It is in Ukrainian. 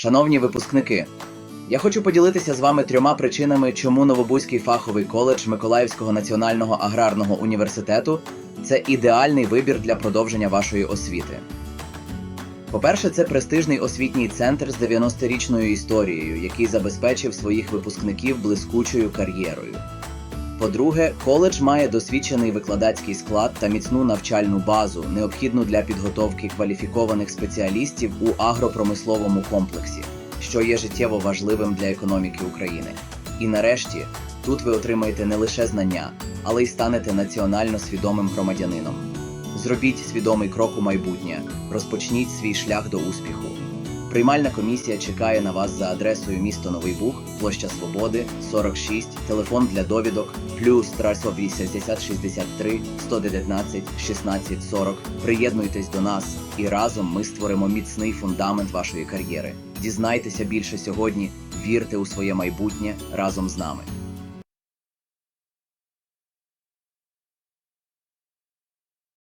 Шановні випускники, я хочу поділитися з вами трьома причинами, чому Новобузький фаховий коледж Миколаївського національного аграрного університету це ідеальний вибір для продовження вашої освіти. По-перше, це престижний освітній центр з 90-річною історією, який забезпечив своїх випускників блискучою кар'єрою. По-друге, коледж має досвідчений викладацький склад та міцну навчальну базу, необхідну для підготовки кваліфікованих спеціалістів у агропромисловому комплексі, що є життєво важливим для економіки України. І нарешті, тут ви отримаєте не лише знання, але й станете національно свідомим громадянином. Зробіть свідомий крок у майбутнє, розпочніть свій шлях до успіху. Приймальна комісія чекає на вас за адресою місто Новий Буг, площа Свободи, 46, телефон для довідок, плюс 380 63 119 16 40. Приєднуйтесь до нас, і разом ми створимо міцний фундамент вашої кар'єри. Дізнайтеся більше сьогодні, вірте у своє майбутнє разом з нами.